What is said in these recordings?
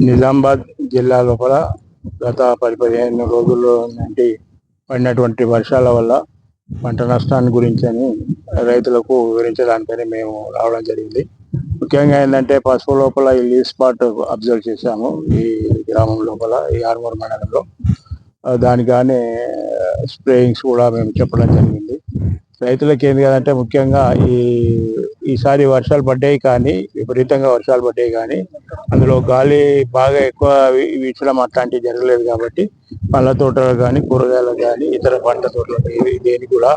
నిజామాబాద్ జిల్లా లోపల గత పది పదిహేను రోజుల నుండి పడినటువంటి వర్షాల వల్ల పంట నష్టాన్ని గురించి అని రైతులకు వివరించడానికని మేము రావడం జరిగింది. ముఖ్యంగా ఏంటంటే పసుపు లోపల ఈ లీవ్ స్పాట్ అబ్జర్వ్ చేశాము ఈ గ్రామం లోపల ఈ ఆర్మూర్ మండలంలో. ఆ, దానికానే స్ప్రేయింగ్స్ కూడా మేము చెప్పడం జరిగింది. రైతులకు ఏంది కదంటే ముఖ్యంగా ఈ ఈసారి వర్షాలు పడ్డాయి కానీ విపరీతంగా వర్షాలు పడ్డాయి కానీ అందులో గాలి బాగా ఎక్కువ వీచడం అట్లాంటివి జరగలేదు కాబట్టి పళ్ళ తోటలు కానీ కూరగాయలు కానీ ఇతర పంట తోటలు దేని దేనికి కూడా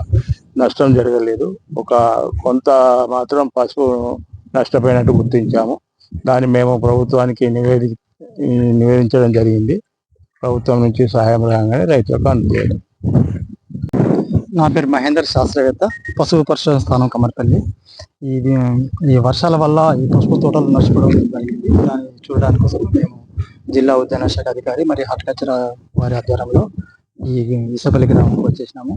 నష్టం జరగలేదు. ఒక కొంత మాత్రం పసుపు నష్టపోయినట్టు గుర్తించాము. దాన్ని మేము ప్రభుత్వానికి నివేది నివేదించడం జరిగింది. ప్రభుత్వం నుంచి సహాయం రాగానే రైతులకు అందజేయడం. నా పేరు మహేందర్ శాస్త్రవేత్త పశువు పరిశోధన స్థానం కమర్పల్లి. ఇది ఈ వర్షాల వల్ల ఈ పసుపు తోటలు నష్టపోవడం జరిగింది. దాన్ని చూడడానికి కోసం మేము జిల్లా ఉద్యాన శాఖ అధికారి మరి హార్టికల్చర్ వారి ఆధ్వర్యంలో ఈ ఇసపల్లి గ్రామంకి వచ్చేసినాము.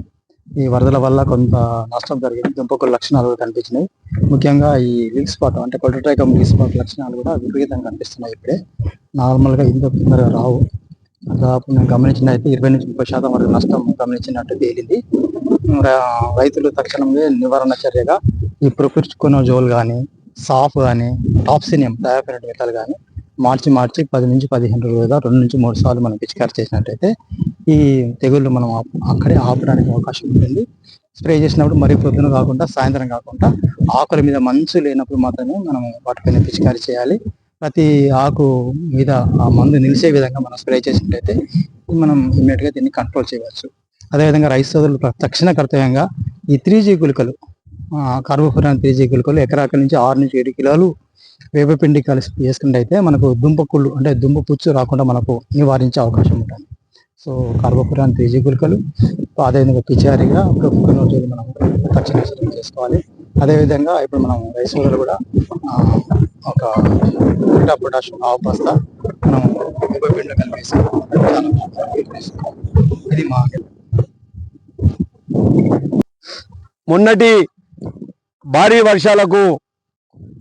ఈ వరదల వల్ల కొంత నష్టం జరిగింది. దుంపకుల లక్షణాలు కనిపించినాయి. ముఖ్యంగా ఈ లీక్ స్పాట్ అంటే కొల్టోట్రైకమ్ లీక్ స్పాట్ లక్షణాలు కూడా విపరీతంగా కనిపిస్తున్నాయి ఇప్పుడే. నార్మల్గా ఇంత తొందరగా రావు. దాదాపు నేను గమనించిన అయితే ఇరవై నుంచి ముప్పై శాతం వరకు నష్టం గమనించినట్టు తేలింది. రైతులు తక్షణమే నివారణ చర్యగా ఈ ప్రొపిర్చుకోనోజోల్ కానీ సాఫ్ కానీ టాప్సినియం డయాపెనట్ మెటల్ కానీ మార్చి మార్చి పది నుంచి పదిహేను రోజులుగా రెండు నుంచి మూడు సార్లు మనం పిచికారి చేసినట్టయితే ఈ తెగుళ్ళు మనం అక్కడే ఆపడానికి అవకాశం ఉంటుంది. స్ప్రే చేసినప్పుడు మరీ పొద్దున కాకుండా సాయంత్రం కాకుండా ఆకుల మీద మంచు లేనప్పుడు మాత్రమే మనం వాటిపైన పిచికారి చేయాలి. ప్రతి ఆకు మీద ఆ మందు నిలిచే విధంగా మనం స్ప్రే చేసినట్టయితే మనం ఇమ్మీడియట్గా దీన్ని కంట్రోల్ చేయవచ్చు. అదేవిధంగా రైస్ సోదరులు ప్ర- తక్షణ కర్తవ్యంగా ఈ త్రీ జీ గుళికలు కార్బోఫురాన్ త్రీ జీ గుళికలు ఎకరాక నుంచి ఆరు నుంచి ఏడు కిలోలు వేపపిండి కలిసి వేసుకుంటే మనకు దుంపకుళ్ళు అంటే దుంప పుచ్చు రాకుండా మనకు నివారించే అవకాశం ఉంటుంది. సో కార్బోఫురాన్ త్రీ జీ గుళికలు అదేవిధంగా పిచారిగా రోజులు మనం తక్షణ సిద్ధం చేసుకోవాలి. అదేవిధంగా ఇప్పుడు మనం రైస్ సోదరులు కూడా ఒక కిటా పొటాష్ ఆవు బస్తా మనం వేపపిండి కలిపేసి ఇది మా మొన్నటి భారీ వర్షాలకు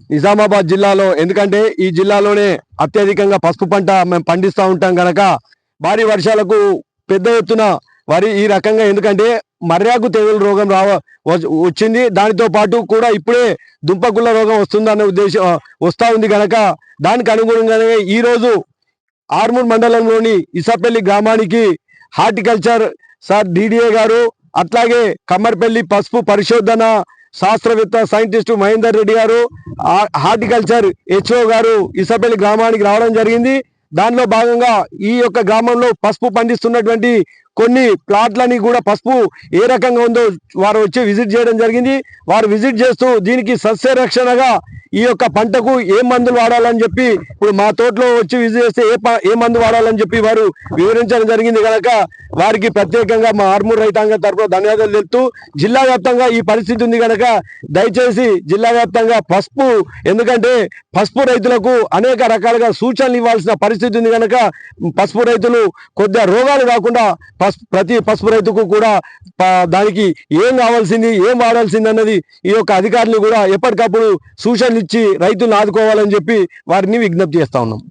నిజామాబాద్ జిల్లాలో ఎందుకంటే ఈ జిల్లాలోనే అత్యధికంగా పసుపు పంట మేము పండిస్తూ ఉంటాం కనుక భారీ వర్షాలకు పెద్ద ఎత్తున వరి ఈ రకంగా ఎందుకంటే మర్యాకు తెగులు రోగం రావ వచ్చింది. దానితో పాటు కూడా ఇప్పుడే దుంపకుళ్ళ రోగం వస్తుందన్న ఉద్దేశం వస్తూ ఉంది కనుక దానికి అనుగుణంగానే ఈరోజు ఆర్మూర్ మండలంలోని ఇసపల్లి గ్రామానికి హార్టికల్చర్ సార్ డిడిఏ గారు అట్లాగే కమ్మర్పల్లి పసుపు పరిశోధన శాస్త్రవేత్త సైంటిస్టు మహేందర్ రెడ్డి గారు హార్టికల్చర్ హెచ్ఓ గారు ఇసపల్లి గ్రామానికి రావడం జరిగింది. దానిలో భాగంగా ఈ యొక్క గ్రామంలో పసుపు పండిస్తున్నటువంటి కొన్ని ప్లాట్లని కూడా పసుపు ఏ రకంగా ఉందో వారు వచ్చి విజిట్ చేయడం జరిగింది. వారు విజిట్ చేస్తూ దీనికి సస్య రక్షణగా ఈ యొక్క పంటకు ఏ మందులు వాడాలని చెప్పి ఇప్పుడు మా తోటలో వచ్చి విజిట్ చేస్తే ఏ ప- ఏ మందు వాడాలని చెప్పి వారు వివరించడం జరిగింది కనుక వారికి ప్రత్యేకంగా మా ఆర్మూర్ రైతాంగం తరపున ధన్యవాదాలు తెలుపుతూ జిల్లా వ్యాప్తంగా ఈ పరిస్థితి ఉంది కనుక దయచేసి జిల్లా వ్యాప్తంగా పసుపు ఎందుకంటే పసుపు రైతులకు అనేక రకాలుగా సూచనలు ఇవ్వాల్సిన పరిస్థితి ఉంది కనుక పసుపు రైతులు కొద్దిగా రోగాలు కాకుండా పసుపు ప్రతి పసుపు రైతుకు కూడా దానికి ఏం కావాల్సింది ఏం వాడాల్సింది అన్నది ఈ యొక్క అధికారులు కూడా ఎప్పటికప్పుడు సూచనలు ఇచ్చి రైతులను ఆదుకోవాలని చెప్పి వారిని విజ్ఞప్తి చేస్తా ఉన్నాం.